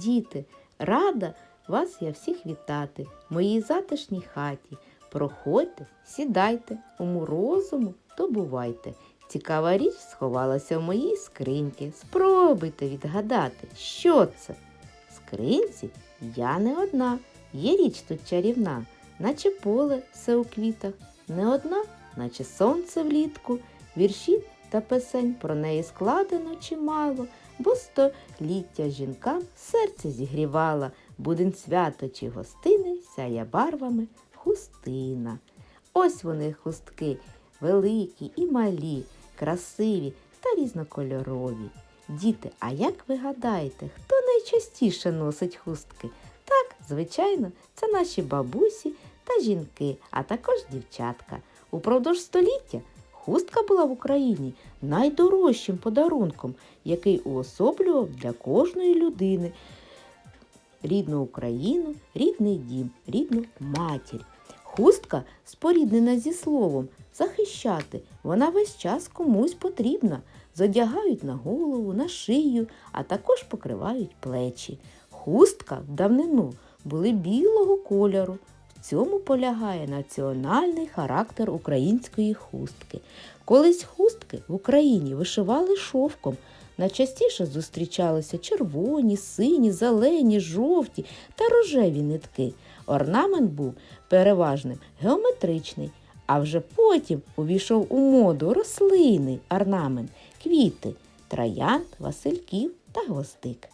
Діти, рада вас я всіх вітати в моїй затишній хаті. Проходьте, сідайте, у морозуму добувайте. Цікава річ сховалася в моїй скриньці. Спробуйте відгадати, що це. В скринці я не одна. Є річ тут чарівна, наче поле все у квітах, не одна, наче сонце влітку, вірші та песень про неї складено чимало, бо століття жінкам серце зігрівала, буден свято чи гостини сяє барвами хустина. Ось вони хустки, великі і малі, красиві та різнокольорові. Діти, а як ви гадаєте, хто найчастіше носить хустки? Так, звичайно, це наші бабусі та жінки, а також дівчатка. Упродовж століття хустка була в Україні найдорожчим подарунком, який уособлював для кожної людини рідну Україну, рідний дім, рідну матір. Хустка споріднена зі словом захищати. Вона весь час комусь потрібна. Задягають на голову, на шию, а також покривають плечі. Хустка в давнину були білого кольору. Цьому полягає національний характер української хустки. Колись хустки в Україні вишивали шовком. Найчастіше зустрічалися червоні, сині, зелені, жовті та рожеві нитки. Орнамент був переважним геометричний, а вже потім увійшов у моду рослинний орнамент, квіти, троянд, васильків та гвоздик.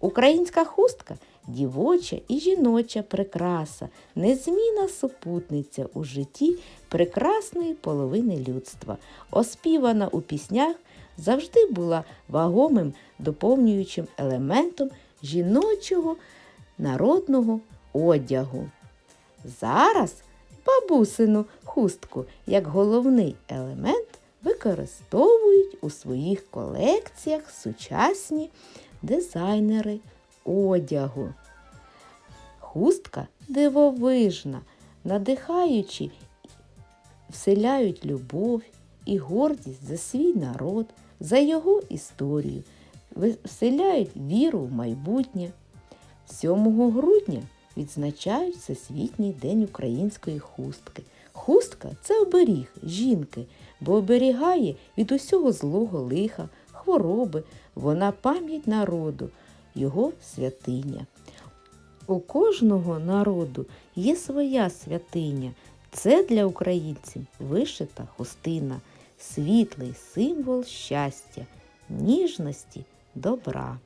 Українська хустка дівоча і жіноча прикраса, незмінна супутниця у житті прекрасної половини людства, оспівана у піснях, завжди була вагомим доповнюючим елементом жіночого народного одягу. Зараз бабусину хустку як головний елемент використовують у своїх колекціях сучасні дизайнери одягу. Хустка дивовижна, надихаючи, вселяють любов і гордість за свій народ, за його історію, вселяють віру в майбутнє. 7 грудня відзначають Всесвітній день української хустки. Хустка це оберіг жінки, бо оберігає від усього злого лиха, хвороби, вона пам'ять народу, його святиня. У кожного народу є своя святиня. Це для українців вишита хустина, світлий символ щастя, ніжності, добра.